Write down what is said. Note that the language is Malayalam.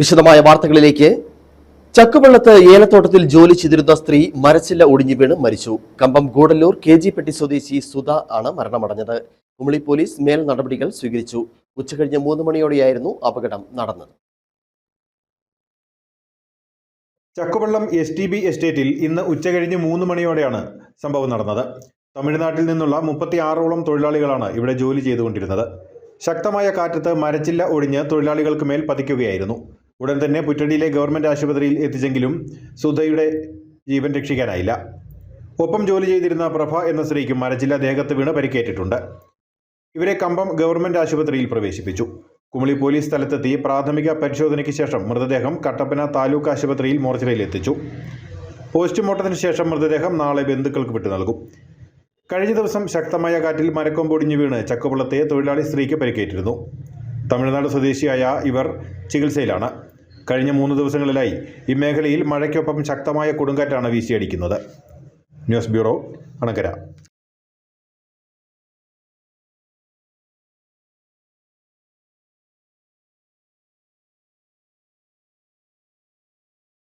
വിശദമായ വാർത്തകളിലേക്ക്. ചക്കുവള്ളത്ത് ഏലത്തോട്ടത്തിൽ ജോലി ചെയ്തിരുന്ന സ്ത്രീ മരച്ചില്ല ഒടിഞ്ഞു വീണ് മരിച്ചു. കമ്പം ഗൂഡല്ലൂർ കെ ജി പെട്ടി സ്വദേശി സുധ ആണ് മരണമടഞ്ഞത്. കുമളി പോലീസ് മേൽ നടപടികൾ സ്വീകരിച്ചു. ഉച്ചകഴിഞ്ഞ് മൂന്ന് മണിയോടെയായിരുന്നു അപകടം നടന്നത്. ചക്കുവള്ളം എസ് ടി ബി എസ്റ്റേറ്റിൽ ഇന്ന് ഉച്ചകഴിഞ്ഞ് മൂന്ന് മണിയോടെയാണ് സംഭവം നടന്നത്. തമിഴ്നാട്ടിൽ നിന്നുള്ള മുപ്പത്തിയാറോളം തൊഴിലാളികളാണ് ഇവിടെ ജോലി ചെയ്തുകൊണ്ടിരുന്നത്. ശക്തമായ കാറ്റത്ത് മരച്ചില്ല ഒടിഞ്ഞ് തൊഴിലാളികൾക്ക് മേൽ പതിക്കുകയായിരുന്നു. ഉടൻ തന്നെ പുറ്റടിയിലെ ഗവൺമെന്റ് ആശുപത്രിയിൽ എത്തിച്ചെങ്കിലും സുധയുടെ ജീവൻ രക്ഷിക്കാനായില്ല. ഒപ്പം ജോലി ചെയ്തിരുന്ന പ്രഭ എന്ന സ്ത്രീക്കും മരച്ചില്ല ദേഹത്ത് വീണ് പരിക്കേറ്റിട്ടുണ്ട്. ഇവരെ കമ്പം ഗവൺമെന്റ് ആശുപത്രിയിൽ പ്രവേശിപ്പിച്ചു. കുമളി പോലീസ് സ്ഥലത്തെത്തി പ്രാഥമിക പരിശോധനയ്ക്ക് ശേഷം മൃതദേഹം കട്ടപ്പന താലൂക്ക് ആശുപത്രിയിൽ മോർച്ചറിയിൽ എത്തിച്ചു. പോസ്റ്റ്മോർട്ടത്തിന് ശേഷം മൃതദേഹം നാളെ ബന്ധുക്കൾക്ക് വിട്ടു നൽകും. കഴിഞ്ഞ ദിവസം ശക്തമായ കാറ്റിൽ മരക്കൊമ്പൊടിഞ്ഞു വീണ് ചക്കുപുളത്തെ തൊഴിലാളി സ്ത്രീക്ക് പരിക്കേറ്റിരുന്നു. തമിഴ്നാട് സ്വദേശിയായ ഇവർ ചികിത്സയിലാണ്. കഴിഞ്ഞ മൂന്ന് ദിവസങ്ങളിലായി ഈ മേഖലയിൽ മഴയ്ക്കൊപ്പം ശക്തമായ കൊടുങ്കാറ്റാണ് വീശിയടിക്കുന്നത്. News bureau Anakkara.